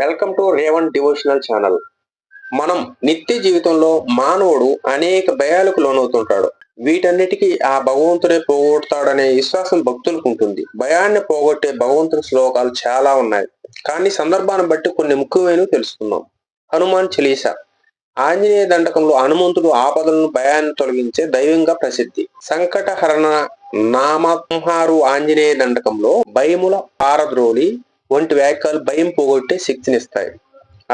Welcome to Revan devotional channel మనం నిత్య జీవితంలో మానవుడు అనేక భయాలకు లోనవుతుంటాడు. వీటన్నిటికీ ఆ భగవంతుడే పోగొడతాడనే విశ్వాసం భక్తులకు ఉంటుంది. భయాన్ని పోగొట్టే భగవంతుని శ్లోకాలు చాలా ఉన్నాయి. కానీ సందర్భాన్ని బట్టి కొన్ని ముఖ్యమైనవి తెలుసుకుందాం. హనుమాన్ చలీసా. ఆంజనేయ దండకంలో హనుమంతుడు ఆపదలను భయాన్ని తొలగించే దైవంగా ప్రసిద్ధి. సంకటహరణ నామహారు ఆంజనేయ దండకంలో భయముల పారద్రోలి వంటి వ్యాఖ్యలు భయం పోగొట్టే శక్తినిస్తాయి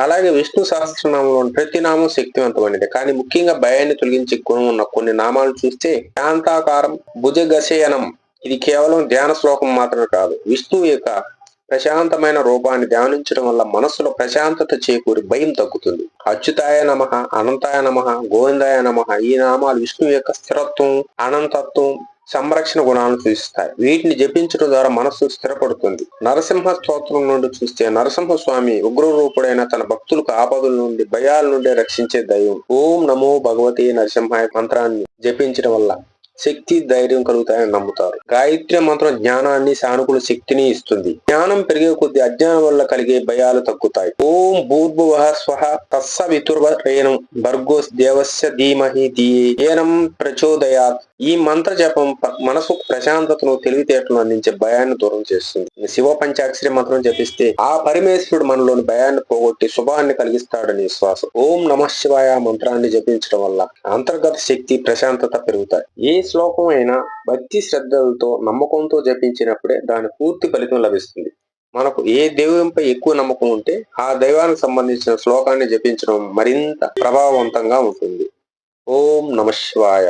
అలాగే విష్ణు సహస్రనామంలో ప్రతి నామం శక్తివంతమైనది. కానీ ముఖ్యంగా భయాన్ని తొలగించే గుణం ఉన్న కొన్ని నామాలు చూస్తే శాంతాకారం భుజగశయనం ఇది కేవలం ధ్యాన శ్లోకం మాత్రమే కాదు. విష్ణువు యొక్క ప్రశాంతమైన రూపాన్ని ధ్యానించడం వల్ల మనస్సులో ప్రశాంతత చేకూరి భయం తగ్గుతుంది. అచ్యుతాయ నమ అనంతాయ నమ గోవిందాయ నమ ఈ నామాలు విష్ణువు యొక్క స్థిరత్వం అనంతత్వం సంరక్షణ గుణాలను సూచిస్తాయి. వీటిని జపించడం ద్వారా మనస్సు స్థిరపడుతుంది. నరసింహ స్తోత్రం నుండి చూస్తే నరసింహ స్వామి ఉగ్ర రూపుడైన తన భక్తులకు ఆపదల నుండి భయాల నుండి రక్షించే దైవం. ఓం నమో భగవతి నరసింహాయ మంత్రాన్ని జపించడం వల్ల శక్తి ధైర్యం కలుగుతాయని నమ్ముతారు. గాయత్రి మంత్రం జ్ఞానాన్ని సానుకూల శక్తిని ఇస్తుంది. జ్ఞానం పెరిగే కొద్ది అజ్ఞానం వల్ల కలిగే భయాలు తగ్గుతాయి. ఓం భూర్భువ స్వహ తస్స వితుర్వరేణం భర్గోస్ దేవస్య ధీమహి ధీయేనం ప్రచోదయాత్. ఈ మంత్ర జపం మనసు మనసుకు ప్రశాంతతను తెలివితేటలను అందించే భయాన్ని దూరం చేస్తుంది. శివ పంచాక్షరి మంత్రం జపిస్తే ఆ పరమేశ్వరుడు మనలోని భయాన్ని పోగొట్టి శుభాన్ని కలిగిస్తాడని విశ్వాసం. ఓం నమ శివాయ మంత్రాన్ని జపించడం వల్ల అంతర్గత శక్తి ప్రశాంతత పెరుగుతాయి. ఏ శ్లోకం అయినా భక్తి శ్రద్ధలతో నమ్మకంతో జపించినప్పుడే దాని పూర్తి ఫలితం లభిస్తుంది. మనకు ఏ దైవంపై ఎక్కువ నమ్మకం ఉంటే ఆ దైవానికి సంబంధించిన శ్లోకాన్ని జపించడం మరింత ప్రభావవంతంగా ఉంటుంది. ఓం నమ శివాయ.